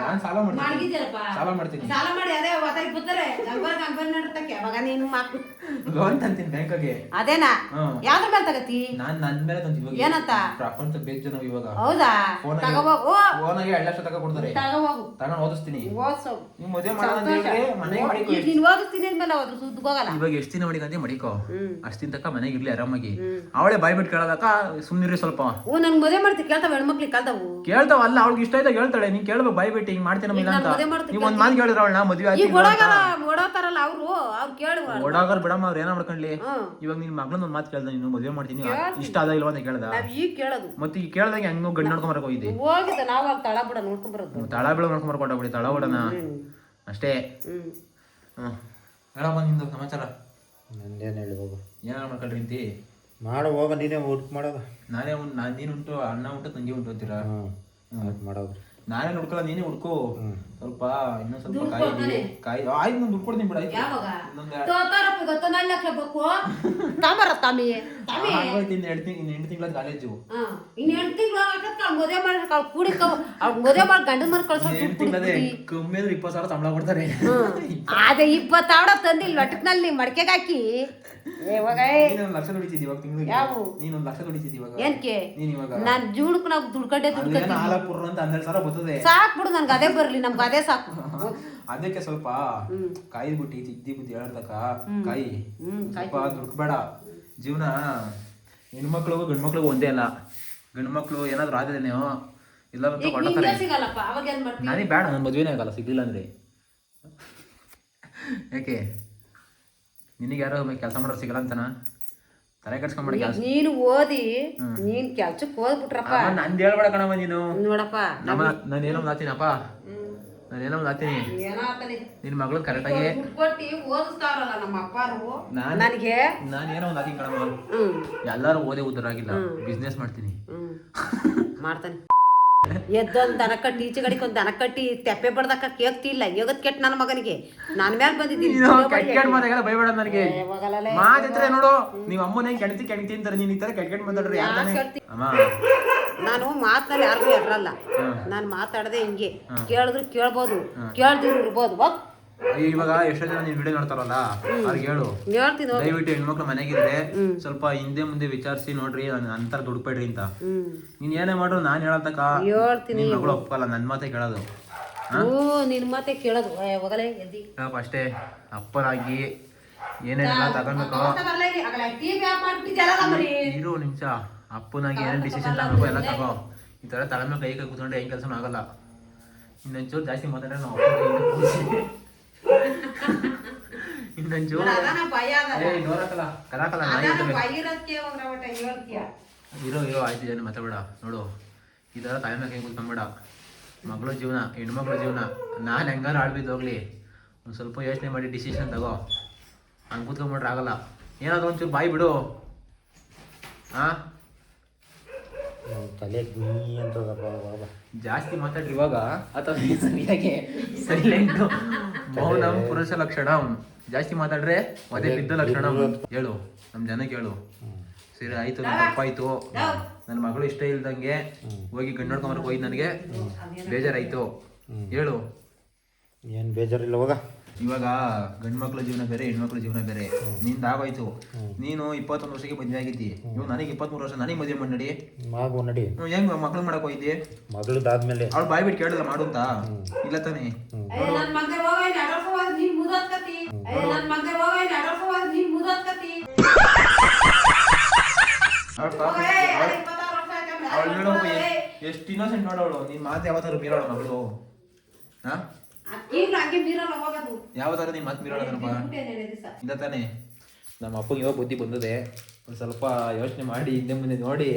ನಾನ್ ಸಾಲ ಮಾಡ್ತೀನಿ. ಸಾಲ ಮಾಡ್ತೀನಿ. ಸಾಲ ಮಾಡಿ ಅದೇ ಒತ್ತಾಗಿ ಬರ್ತಾರೆ ನಂಬರ್ ಗಂಬರ್ ನಡ್ತಕ್ಕೆ ಅವಾಗ ನೀನು ಮಾತು ಲೋನ್ ತಂತೀನಿ ಬ್ಯಾಂಕಾಗೆ. ಅದೇನಾ. ಯಾವ್ದ್ರ ಮೇಲೆ ತಗತಿ? ನಾನು ನನ್ನ ಮೇಲೆ ತಂದು ಇವಾಗ. ಏನಂತ? ಪ್ರಪಂಚ ಬೇಕು ಜನ ಇವಾಗ. ಹೌದಾ? ತಗೋಬೇಕು ಫೋನಾಗೆ ಎರಡ್ ಲಕ್ಷ ತಗ ಕೊಡ್ತಾರೆ ತಗೋಬೇಕು ತಗೊಂಡು ಓದಿಸ್ತೀನಿ. ಓದಿಸು. ನೀವು ಮದುವೆ ಮಾಡೋಣ ಅಂತ ಹೇಳಿದ್ರೆ ಮನೆಗೆ ಮಾಡಿಕೊ. ನೀನು ಓದಿಸ್ತೀನಿ ಅಂದ್ಮೇಲೆ ಅದ್ರ ಸುದ್ದಿಗೆ ಹೋಗಲ್ಲ. ಇವಾಗ ಎಷ್ಟು ದಿನ ಮಡಿಕಂತೆ ಮಡಿಕೋ. ಅಷ್ಟಿನ ತಕ್ಕ ಮನೆಗೆ ಇರ್ಲಿ ಆರಾಮಾಗಿ. ಅವಳೇ ಬಾಯ್ ಬಿಟ್ಟು ಕೇಳೋದಕ್ಕ ಸುಮ್ಮನಿರಿ ಸ್ವಲ್ಪ. ಓ ನನ್ ಮದುವೆ ಮಾಡ್ತಿ ಕೇಳ್ತಾವ ಹೆಣ್ಮಕ್ಳಿಗೆ ಕೇಳ್ತಾವು ಕೇಳ್ತಾವ ಅಲ್ಲ ಅವ್ಳಿಗೆ ಇಷ್ಟ ಆಯ್ತಾ ಹೇಳ್ತಾಳೆ ನೀನ್ ಕೇಳ್ಬೇಕು ಬಾಯ್ ಬಿಟ್ಟು ಹಿಂಗ್ ಮಾಡ್ತೀನಿ ಇಲ್ಲ ಅಂತ ನೀವು ಒಂದ್ ಮಾತು ಕೇಳಿದ್ರ ಅವಳನ್ನ ಮದುವೆ ಆಗಿ ಓಡೋತಾರಲ್ಲ ಅವ್ರು ಅವ್ರು ಕೇಳುವ ಓಡಾಗರ್ ಬಿಡಮ್ಮ ಅವ್ರ ಏನ ಮಾಡ್ಕೊಂಡ್ಲಿ. ಇವಾಗ ನಿನ್ ಮಗಳನ್ನ ಒಂದ್ ಮಾತು ಕೇಳ್ದ ನೀನು ಮದುವೆ ಮಾಡ್ತೀನಿ ಇಷ್ಟ ಆದ ಇಲ್ವಾ ಅಂತ ಕೇಳ್ದ? ನಾವ್ ಈಗ ಕೇಳೋದು. ಮತ್ತೆ ಈಗ ಕೇಳ್ದಾಗ ಹೆಂಗ್ ಗಂಡ ನೋಡ್ಕೊಂಡ್ ಬರಕ್ ಹೋಗಿದ್ದೆ. ಹೋಗಿದ್ದ ನಾವು ಅಲ್ಲಿ ತಳ ಬಿಡ ನೋಡ್ಕೊಂಡ್ ಬರೋದು. ತಳ ಬಿಡ ನೋಡ್ಕೊಂಡ್ ಬರ್ಕೊಂಡ ಬಿಡಿ ತಳ ಬಿಡಣ. ಅಷ್ಟೇ. ಹ್ಮ್. ಹೇಳಮ್ಮ ನಿಂದು ಸಮಾಚಾರ? ನಂದೇನು ಹೇಳಿ ಹೋಗು. ಏನಾರ ಮಾಡ್ಕೊಳ್ರಿ ಅಂತಿ ಮಾಡು ಹೋಗ ನೀನೇ ಊಟ ಮಾಡೋದು. ನಾನೇ ಉಂಟು ನಾನು ನೀನು ಉಂಟು ಅಣ್ಣ ಉಂಟು ತಂಗಿ ಉಂಟು ಅಂತೀರಾ? ಹ್ಞೂ ಊಟ ಮಾಡೋದು ನಾನೇ ಹುಡ್ಕಲ್ಲ ನೀನೇ ಹುಡ್ಕೋ ಸ್ವಲ್ಪ ಇನ್ನೊಂದ್ ಸ್ವಲ್ಪ ಕಾಯಿ ಕಾಯಿ ಆಯ್ತು ನಾನು ದುಡ್ಡು ಕೊಡ್ತೀನಿ ಬಿಡ ಯಾವಾಗ? ಇನ್ನೊಂದು ತೋತಾರಪ್ಪ ಗೊತ್ತ ನಾಳೆ ಲಕ್ಷ ಬೇಕು *laughs* ತಾಮರ ತಾಮಿ. ತಾಮಿ. ಆಗೋಯ್ತು ಇನ್ನು ಎರಡು ತಿಂಗ್ ಇನ್ನು ಎಂಟು ತಿಂಗಳ ಕಾಲೇಜು. ಹಾ ಇನ್ ಎಂಟು ತಿಂಗಳು ಆಗಕ್ಕ ಮದುವೆ ಮಾಡಿ ಅವ್ಳು ಕೂಡಿ ಅವ್ಳು ಮದುವೆ ಮಾಡಿ ಗಂಡನ ಮನೆ ಕಳ್ಸೋ ಎಂಟು ತಿಂಗಳದೇ ಕಮ್ಮಿ ಅಂದ್ರೆ ಇಪ್ಪತ್ತು ಸಾವಿರ ಸಂಬಳ ಕೊಡ್ತಾರೆ. ಅದೇ ಇಪ್ಪತ್ತಾವಡ ತಂದು ಇಲ್ಲಿ ಲಟಕ್ನಲ್ಲಿ ಮಡಕೆಗೆ ಹಾಕಿ. ನೀನೊಂದು ಲಕ್ಷ ದುಡಿತಿದ್ದಿ ಇವಾಗ ತಿಂಗಳಿಗೆ. ಯಾವು? ನೀನೊಂದು ಲಕ್ಷ ದುಡಿತಿದ್ದಿ ಇವಾಗ. ಏನ್ಕೆ? ನೀನ್ ಇವಾಗ. ನಾನ್ ಜೀವನಕ್ಕೆ ನಾವು ದುಡ್ಕಂಡೆ ದುಡ್ಕ ಅದೇನೋ ಹಾಲಾಪುರ ಅಂತ ಹನ್ನೆರಡು ಸಾವಿರ ಬರ್ತದೆ. ಸಾಕ್ ಬಿಡು ನನ್ಗೆ ಅದೇ ಬರ್ಲಿ ನಮ್ಗೆ ಅದೇ ಸಾಕು. ಅದಕ್ಕೆ ಸ್ವಲ್ಪ ಕಾಯಿ ಬಿಟ್ಟು ತಿದ್ದಿ ಬುದ್ಧಿ ಹೇಳ್ತಕ್ಕ ಕಾಯಿ. ಸ್ವಲ್ಪ ದುಡ್ಬೇಡ. ಜೀವನ ಹೆಣ್ಮಕ್ಳಿಗೂ ಗಂಡ್ಮಕ್ಳಿಗೂ ಒಂದೇ ಅಲ್ಲ. ಗಂಡ್ಮಕ್ಳು ಏನಾದ್ರು ಆದ್ರೆ ನೀವು ಇಲ್ಲ ನನಗೆ ಬೇಡ ನನ್ನ ಮದುವೆನೇ ಆಗಲ್ಲ ಸಿಗ್ಲಿಲ್ಲ ಅಂದ್ರೆ. ಯಾಕೆ? ನಿನಗೆ ಯಾರೋ ಕೆಲಸ ಮಾಡೋರು ಸಿಗಲ್ಲ ಅಂತನಾ? ತಲೆ ಕೆಡ್ಸ್ಕೊಂಬೇಡ ಕೆಲಸ. ನೀನು ಓದಿ ನೀನ್ ಕೆಲ್ಸಕ್ಕೆ ಹೋಗ್ಬಿಟ್ರಪ್ಪ. ನಂದು ಹೇಳ್ಬೇಡ ಕಣಮ್ಮ ನೀನು. ನೋಡಪ್ಪ ನಮ್ಮ ನಾನು ಏನೋ ಮಾಡ್ತೀನಪ್ಪ ನಾನು ಏನೋ ಒಂದು ಆತಲಿ ನಿನ್ನ ಮಗಳು ಕರೆಕ್ಟಾಗಿ ಕೊಟ್ಟು ಓದಿಸ್ತಾರಲ್ಲ ನಮ್ಮ ಅಪ್ಪಾರು. ನಾನು ನನಗೆ ನಾನು ಏನೋ ಒಂದು ಆತೀನಿ ಕಣಮ್ಮ. ಎಲ್ಲರೂ ಓದೇ ಉದ್ದರಾಗಿಲ್ಲ ಬಿಸ್ನೆಸ್ ಮಾಡ್ತೀನಿ. *laughs* ಮಾಡ್ತಾನೆ. ಎದ್ದೊಂದು ದನ ಕಟ್ಟಿ ಈಚೆ ಕಡೆಗೆ ಒಂದು ದನ ಕಟ್ಟಿ ತೆಪ್ಪೆ ಬಡ್ದಕ್ಕ ಕೇಳ್ತಿಲ್ಲ ಯೋಗತ್ ಕೆಟ್ಟ ನನ್ನ ಮಗನಿಗೆ. ನಾನು ಮೇಲೆ ಬಂದಿದ್ದೀನಿ. ಭಯಬೇಡ ನನಗೆ. ಮಾತಿದ್ರೆ ನೋಡು ನಿಮ್ಮ ಅಮ್ಮನ ಹೆಂಗ್ ಕೆಣತಿ ಕೆಣತಿ ಅಂತಾರೆ ನೀನ್ ಈ ತರ ಕೆಟ್ಟ ಕೆಟ್ಟ ಮಾತಾಡ್ರಿ ಅಮ್ಮ. ನಾನು ಮಾತಿನಲ್ಲಿ ಯಾರಿಗೂ ಎರಲ್ಲ ನಾನು ಮಾತಾಡದೆ ಹಿಂಗೆ ಕೇಳಿದ್ರು ಕೇಳ್ಬೋದು ಕೇಳ್ದಿದ್ರು ಇರ್ಬೋದು ಹೋಗ್ ಇವಾಗ ಎಷ್ಟೋ ಜನ ನೀನ್ ವಿಡಿಯೋ ನೋಡ್ತಾರಲ್ಲ ಅವ್ರಿಗೆ ಹೇಳು ಹೇಳ್ತೀನಿ. ದಯವಿಟ್ಟು ಹೆಣ್ಮಕ್ಳು ಮನೆಗಿದ್ರೆ ಸ್ವಲ್ಪ ಹಿಂದೆ ಮುಂದೆ ವಿಚಾರಿಸಿ ನೋಡ್ರಿ ಅಂತರ ದುಡ್ಬೇಡ್ರಿ ಅಂತ ನೀನ್ ಏನೇ ಮಾಡ್ರು ನಾನ್ ಹೇಳತಕ್ಕ ಹೇಳ್ತೀನಿ ಮಗಳು ಒಪ್ಪಲ್ಲ ನನ್ ಮಾತೆ ಕೇಳೋದು ಓ ನಿನ್ ಮಾತೆ ಕೇಳೋದು ಹೋಗಲೇ ಎದ್ದಿ ಅಷ್ಟೇ ಅಪ್ಪರಾಗಿ ಏನೇನೆಲ್ಲ ತಗೊಂಡ್ಬೇಕು ಇರು ನಿಮಿಷ ಅಪ್ಪನಾಗಿ ಏನೇನು ಡಿಸಿಷನ್ ತಗೋಬೇಕು ಎಲ್ಲ ತಗೋ. ಈ ಥರ ತಲೆ ಮೇಲೆ ಕೈ ಕೈ ಕೂತ್ಕೊಂಡ್ರೆ ಏನು ಕೆಲಸ ಆಗಲ್ಲ ಇನ್ನೊಂಚೂರು ಜಾಸ್ತಿ ಮಾತಾಡ್ರೆ ನಾವು. ಇನ್ನೊಂಚೂರು ನೋಡಕ್ಕಲ್ಲ ಹೇಳ್ತೀಯ? ಇರೋ ಇರೋ ಆಯ್ತು ಜನ ಮಾತಾಡ್ಬೇಡ. ನೋಡು ಈ ಥರ ತಲೆ ಮೇಲೆ ಕೈ ಕೂತ್ಕೊಂಬೇಡ ಮಗಳ ಜೀವನ ಹೆಣ್ಮಕ್ಳ ಜೀವನ. ನಾನು ಹೆಂಗಾರು ಆಡ್ಬಿದ್ದು ಹೋಗ್ಲಿ. ಒಂದು ಸ್ವಲ್ಪ ಯೋಚನೆ ಮಾಡಿ ಡಿಸಿಷನ್ ತಗೋ. ಹಂಗೆ ಕೂತ್ಕೊಂಡ್ಬಿಟ್ರೆ ಆಗಲ್ಲ. ಏನಾದ್ರು ಒಂಚೂರು ಬಾಯಿ ಬಿಡು. ಹಾಂ ತಲೆ ಗುಣಿ ಅಂತದಪ್ಪ ಬಾಬಾ. ಜಾಸ್ತಿ ಮಾತಾಡ್ರಿ ಇವಾಗ. ಅಥವಾ ಸರಿಯಾಗಿ. ಸೈಲೆಂಟ್ ಮೌನಂ ಪುರುಷ ಲಕ್ಷಣ ಜಾಸ್ತಿ ಮಾತಾಡ್ರೆ ಅದೇ ಬಿದ್ದ ಲಕ್ಷಣ ಹೇಳು ನಮ್ ಜನಕ್ಕೆ ಹೇಳು ಸರಿ ಆಯ್ತು ನನ್ ತಪ್ಪಾಯ್ತು. ನನ್ನ ಮಗಳು ಇಷ್ಟ ಇಲ್ದಂಗೆ ಹೋಗಿ ಗಂಡು ನೋಡ್ಕೊಂಬರಕ್ ಹೋಯ್ತು ನನಗೆ. ಬೇಜಾರಾಯ್ತು. ಹೇಳು. ಏನು ಬೇಜಾರಿಲ್ಲ ಹೋಗ. ಇವಾಗ ಗಂಡು ಮಕ್ಳ ಜೀವನ ಬೇರೆ ಹೆಣ್ಮಕ್ಳ ಜೀವನ ಬೇರೆ. ನಿಂದ ಆಗೋಯ್ತು. ನೀನು ಇಪ್ಪತ್ತೊಂದು ವರ್ಷಕ್ಕೆ ಮದುವೆ ಆಗಿದ್ದಿ. ನೀವು ನನಗೆ ಇಪ್ಪತ್ಮೂರು ವರ್ಷ ನನಗೆ ಮದುವೆ ಮಾಡಿ. ನಡಿ ಮಾಗು ನಡಿ ಹ್ಮ್, ಹೆಂಗ್ ಮಕ್ಳು ಮಾಡಕ್ ಹೋಯ್ತಿ ಮಗಳದಾದ್ಮೇಲೆ ಅವ್ಳು ಬಾಯ್ ಬಿಟ್ಟು ಕೇಳಿಲ್ಲ ಮಾಡು ಅಂತ. ಇಲ್ಲ ತಾನೇ. ಎಷ್ಟು ಇನ್ನೋಸೆಂಟ್ ನೋಡೋಳು ನೀನ್ ಮಾತು ಯಾವತ್ತಾರು ಬೀರೋಳು ಮಗಳು. ಹಾ? ಯಾವ ತರ ನಿಮ್ಮ ಮತ್ತೆ ನೆನೆ ತಾನೇ. ನಮ್ಮ ಅಪ್ಪಗೆ ಇವಾಗ ಬುದ್ಧಿ ಬಂದಿದೆ. ಒಂದ್ ಸ್ವಲ್ಪ ಯೋಚನೆ ಮಾಡಿ ಹಿಂದೆ ಮುಂದೆ ನೋಡಿ.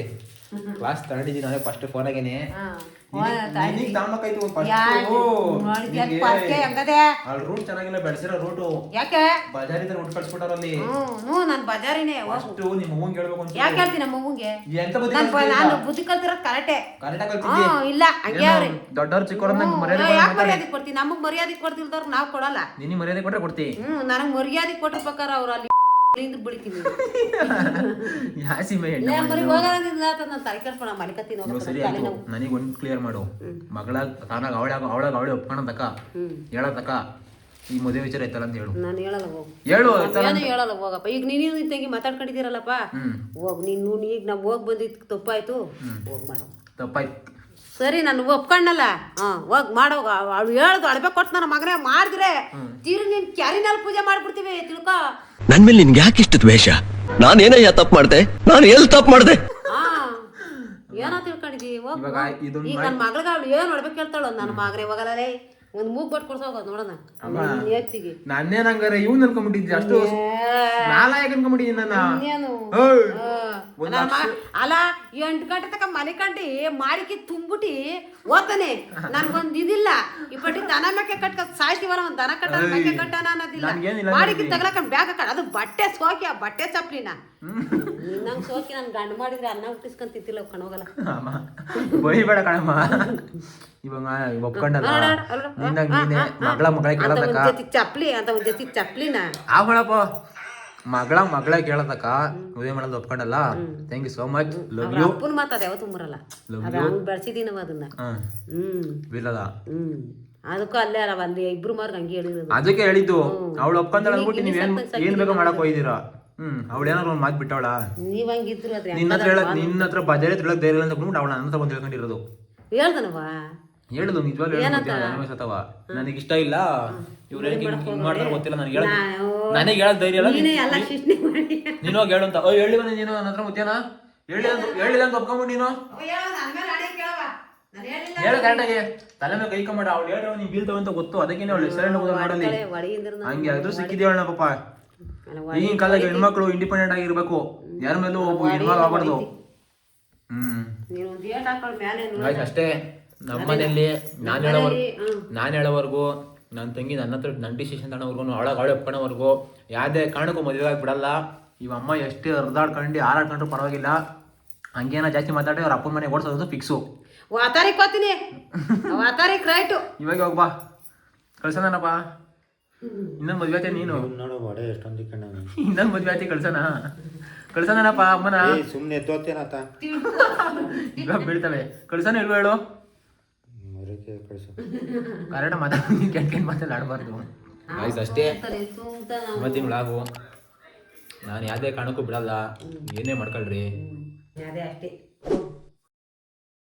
ಕ್ಲಾಸ್ ತಗೊಂಡಿದ್ದೀನಿ ನಾನೇ ಫಸ್ಟ್ ಫೋನ್ ಹೆಂಗದೆ? ಅಲ್ಲಿ ರೂಟ್ ಚೆನ್ನಾಗಿಲ್ಲ ಬೆಳೆಸಿರೋ ರೂಟು ಯಾಕೆ? ಬಜಾರಿ ತರ ರೂಟ್ ಕಳ್ಸ್ಬಿಟ್ಟಾರ ಅಲ್ಲಿ. ಹ್ಞೂ ನಾನು ಬಜಾರಿನೇ ನಿಮ್ಮ ಹೇಳ್ಬೇಕು ಅಂತ ಯಾಕೆ ಹೇಳ್ತೀನಿ ನಮ್ಮ ಅವ್ವಂಗೆ ಎಂತ ಬುದ್ಧಿ ನಾನು ಕಲ್ತಿದ್ಯಾ? ನಾನು ಬುದ್ಧಿ ಕಲ್ತಿರೋದು ಕರೆಕ್ಟೆ. ಕರೆಕ್ಟಾಗಿ ಹ್ಞೂ ಕಲ್ತಿದ್ದಿ? ಇಲ್ಲ ಹಂಗೆ ಅವ್ರಿ. ದೊಡ್ಡವ್ರು ಚಿಕ್ಕವ್ರ ಹ್ಞೂ, ಮರ್ಯಾದೆ ಯಾಕೆ ಮರ್ಯಾದೆ ಕೊಡ್ತೀನಿ ನಮಗೆ ಮರ್ಯಾದೆ ಕೊಡ್ತಿಲ್ದವ್ರು ನಾವು ಕೊಡಲ್ಲ. ನಿನಗೆ ಮರ್ಯಾದೆ ಕೊಟ್ರೆ ಕೊಡ್ತಿ. ಹ್ಮ್ ನನಗೆ ಮರ್ಯಾದೆ ಕೊಟ್ಟಿರ್ಬೇಕಾರ ಅವ್ರು ಅಲ್ಲಿ ಇಲ್ಲಿಂದ ಬಿಡ್ತೀನಿ. *laughs* ಯಾ ಸೀಮೆ ಎಣ್ಣೆ ಲೇ, ಬರೀ ನಾನು ತಲೆ ಕೆಡ್ಸ್ಕೊಳ ಮಲಿಕತ್ತೀನಿ ಇವಾಗ ಸರಿ ಆಯ್ತು. ನನಗೆ ಒಂದು ಕ್ಲಿಯರ್ ಮಾಡು. ಮಗಳ ತಾನಾಗ ಅವಳಾಗ ಅವಳಾಗ ಅವಳೆ ಒಪ್ಕೊಳತಕ್ಕ ಹ್ಮ್. ಹೇಳತಕ್ಕ ಈ ಮದುವೆ ವಿಚಾರ ಐತಲ್ಲ ಅಂತ ಹೇಳು. ನಾನು ಹೇಳಲ್ಲ ಹೋಗು. ಹೇಳು ನಾನು ಹೇಳಲ್ಲ ಹೋಗಪ್ಪ. ಈಗ ನೀನು ತಂಗಿ ಮಾತಾಡ್ಕೊಂಡಿದ್ದೀರಲ್ಲಪ್ಪ. ಹೋಗ್ ನೀನು ಈಗ ನಾವು ಹೋಗಿ ಬಂದಿದ್ದು ತಪ್ಪಾಯ್ತು. ಹೋಗಿ ಮಾಡು. ತಪ್ಪಾಯ್ತು. ಸರಿ ನಾನು ಒಪ್ಕೊಂಡಲ್ಲ. ಹಾ ಹೋಗ್ ಮಾಡೋ ಅವಳು ಹೇಳ್ದು ಅಳಬೇಕು ಕೊಟ್ಟು ನನ್ನ ಮಗನೇ ಮಾಡಿದ್ರೆ ತೀರಿ ನೀನ್ ಕ್ಯಾರಿನಲ್ಲಿ ಪೂಜೆ ಮಾಡ್ಬಿಡ್ತೀವಿ ತಿಳ್ಕೊ. ನನ್ ಮೇಲೆ ನಿನ್ಗೆ ಯಾಕೆ ಇಷ್ಟು ದ್ವೇಷ? ನಾನೇನಯ್ಯ ತಪ್ಪು ಮಾಡ್ದೆ ನಾನು ಎಲ್ಲಿ ತಪ್ಪು ಮಾಡ್ದೆ? ಆ ಏನೋ ತಿಳ್ಕೊಂಡಿದಿ ಹೋಗ್ ಇವಾಗ ಇದು ಇದೊಂದ್ ಈಗ ನನ್ನ ಮಗಳಿಗೆ ಅವಳು ಏನು ನೋಡ್ಬೇಕು ಹೇಳ್ತಾಳು ನನ್ನ ಮಗನೇ ಹೋಗಲ್ಲ ರೇ ಒಂದು ಮೂಗ್ ಬಟ್ ಕೊಡ್ಸೋಗೋದು ನೋಡೋಣ. ಎತ್ತಿಗೆ ನಾನೇನ್ ಹಂಗಾರೆ ಇವ್ನ್ ಅನ್ಕೊಂಡ್ಬಿಟ್ಟಿದ್ದೆ ಅಷ್ಟು ನಾಲಾಯಕ್ ಅನ್ಕೊಂಡ್ಬಿಟ್ಟಿದ್ದೀನಿ ನಾನು. ಇನ್ನೇನು. ಆ, ನನ್ನ ಮ- ಅಲ್ಲ ಎಂಟು ಗಂಟೆ ತಕ ಮನೆ ಕಂಡು ಮಾಡಿಕೆ ತುಂಬಿಟ್ಟು ಓದ್ತಾನೆ. ನನ್ಗೊಂದ್ ಇದಿಲ್ಲ. ಇಪ್ಪಟ್ಟಿ ದನ ಮೇಕೆ ಕಟ್ಕ ಸಾಯ್ತೀವಲ್ಲ ಒಂದು ದನ ಕಟ್ಟ ಮೇಕೆ ಕಟ್ಟಣ ಅನ್ನೋದಿಲ್ಲ. ನೋಡಿ. ತಗಲಕೊಂಡ್ ಬ್ಯಾಗ್ ಹಾಕೊಂಡ್ ಅದು ಬಟ್ಟೆ ಸೋಕಿ ಆ ಬಟ್ಟೆ ಚಪ್ಲಿನ ನಂಗೆ ಸೋಕಿ ನಾನು ಗಂಡ ಮಾಡಿದ್ರೆ ಅನ್ನ ಹುಟ್ಟಿಸ್ಕೊಂಡ್ ತಿಂತಿಲ್ಲ ಕಣೋಗಲ್ಲ ಬೈಬೇಡ ಕಣಮ್ಮ. ಇವಾಗ ಒಪ್ಕೊಂಡಲ್ಲ. ನಿನ್ನ ನೀನೆ ಮಗಳ ಮಗಳ ಅಂತ ಕೇಳತಕ್ಕ ಒಂದ್ ಜೊತೆ ಚಪ್ಲಿ ಅಂತ ಒಂದು ಜೊತೆ ಚಪ್ಲಿನ ಆಗಳಪ್ಪ ಮಗಳ ಮಗಳ ಕೇಳದಕ್ಕ ಮದುವೆ ಮಾಡೋದು ಒಪ್ಕೊಂಡಲ್ಲ thank you so much love you ಅಪ್ಪನ ಮಾತಾಡ ಯಾವತ್ತೂ ಮುರಲ್ಲ ಅದು ಹಂಗ್ ಬೆಳ್ಸಿದೀನಿ ನಾವು ಅದನ್ನ. ಹ್ಮ್. ಬಿಲ್ಲದ. ಹ್ಮ್. ಅದಕ್ಕೂ ಅಲ್ಲೇ ಅಲ್ಲ ಅಲ್ಲಿ ಇಬ್ರು ಮಾರ್ಗ ಹಂಗೆ ಹೇಳಿದ್ರು ಅದಕ್ಕೆ ಹೇಳಿದ್ದು. ಅವಳು ಒಪ್ಕೊಂಡಳ ಅಂದ್ಬಿಟ್ಟು ನೀವೇನ್ ಏನ್ ಬೇಕೋ ಮಾಡಕ್ ಹೋಗಿದ್ದೀರಾ? ಹ್ಮ್. ಅವಳು ಏನಾದ್ರು ಒಂದ್ ಮಾತು ಬಿಟ್ಟವಳ? ನೀವ್ ಹಂಗಿದ್ರು ನಿನ್ನ ಹತ್ರ ಹೇಳ ನಿನ್ನ ಹತ್ರ ಬಜಾರಿ ತಿಳಕ್ ಧೈರ್ಯ ಅಂತ ಅವಳ ನನ್ನ ಹತ್ರ ಬಂದು ಹೇಳ್ಕೊಂಡಿರೋದು. ಹೇಳ್ದನವ ಹೇಳುದು ನಿಜವಾಗ್ಲೂ ನನಗೆ ಇಷ್ಟ ಇಲ್ಲ. ಇವ್ರು ಹಿಂಗ್ ಮಾಡ್ತಾರೆ ಗೊತ್ತಿಲ್ಲ ನನಗೆ ಹೇಳ ನನಗೆ ಹೇಳೋದ್ ಧೈರ್ಯ ಇಲ್ಲ ನೀನೇ ಮಾಡಿ. ಹೋಗಿ ಹೇಳು ಅಂತ. ಓ ಹೇಳಿ ಬಂದೆ ನೀನು ನನ್ನ ಹತ್ರ ಮುತ್ಯಾನ ಹೇಳಿ ಅಂತ ಹೇಳಿಲ್ಲ ಅಂತ ಒಪ್ಕೊಂಬಿಟ್ಟು ನೀನು. ಹೇಳು ಕರೆಕ್ಟಾಗಿ ತಲೆ ಮೇಲೆ ಕೈ ಅವ್ಳು ಅವಳು ಹೇಳೋ ನೀನ್ ಬೀಳ್ತಾವ ಅಂತ ಗೊತ್ತು. ಅದಕ್ಕೆ ಅವಳು ಸೈಲೆಂಟ್ ಮಾಡಲಿ ಹಂಗೆ ಅದು ಸಿಕ್ಕಿದೇವಳ ಪಾಪ? ಈಗಿನ ಕಾಲದಾಗ ಹೆಣ್ಮಕ್ಳು ಇಂಡಿಪೆಂಡೆಂಟ್ ಆಗಿರ್ಬೇಕು. ಯಾರ ಮೇಲೂ ಒಬ್ಬ ಇನ್ವಾಲ್ವ್ ಆಗ್ಬಾರ್ದು. ಹ್ಮ್. ಅಷ್ಟೇ. ನಮ್ಮ ಮನೆಯಲ್ಲಿ ನಾನು ಹೇಳೋವರೆಗೂ ನಾನು ಹೇಳೋವರೆಗೂ ನನ್ನ ತಂಗಿ ನನ್ನ ಹತ್ರ ನನ್ನ ಡಿಸಿಷನ್ ತಗೊಳೋವರೆಗೂ ಅವಳಾಗ ಅವಳೆ ಒಪ್ಕೊಳ್ಳೋವರೆಗೂ ಯಾವುದೇ ಕಾರಣಕ್ಕೂ ಮದುವೆ ಆಗಿ ಬಿಡಲ್ಲ ಇವ ಅಮ್ಮ ಎಷ್ಟೇ ಹರಿದಾಡ್ಕೊಂಡು ಹಾರಾಡ್ಕೊಂಡ್ರು ಪರವಾಗಿಲ್ಲ. ಹಂಗೇನ ಜಾಸ್ತಿ ಮಾತಾಡಿ ಅವ್ರ ಅಪ್ಪನ ಮನೆಗೆ ಓಡಿಸೋದು ಫಿಕ್ಸು ವಾತಾರಿಕ್ ಹೋಗ್ತೀನಿ ವಾತಾರಿಕ್ ರೈಟು ಇವಾಗ ಹೋಗ್ ಬಾ. ಕಳ್ಸೋಣಪ್ಪ ಇನ್ನೊಂದು ಮದುವೆ ಆಯ್ತೆ ನೀನು. ನೋಡು ಒಡೆ ಎಷ್ಟೊಂದು ಕಣ್ಣ ಇನ್ನೊಂದು ಮದುವೆ ಆಯ್ತು ಕಳ್ಸೋಣ ಕಳ್ಸೋಣಪ್ಪ ಅಮ್ಮನ. ಸುಮ್ಮನೆ ಎತ್ತೋತೇನತ್ತ ಇವಾಗ ಬೀಳ್ತವೆ. ಕಳ್ಸೋಣ ಇಲ್ವ ಹೇಳು. ಮರಕ್ಕೆ ಕಳ್ಸು. *laughs* ಕರೆಕ್ಟ್ ಮಾತಾಡ್ತೀನಿ *laughs* ಕೆಟ್ಟ ಕೆಟ್ಟ ಮಾತಾಡಬಾರ್ದು ಆಯ್ತು ಅಷ್ಟೇ. ಇವತ್ತಿನ ಆಗು ನಾನು ಯಾವುದೇ ಕಾರಣಕ್ಕೂ ಬಿಡಲ್ಲ. ಏನೇ ಮಾಡ್ಕೊಳ್ರಿ. ಅದೇ ಅಷ್ಟೇ.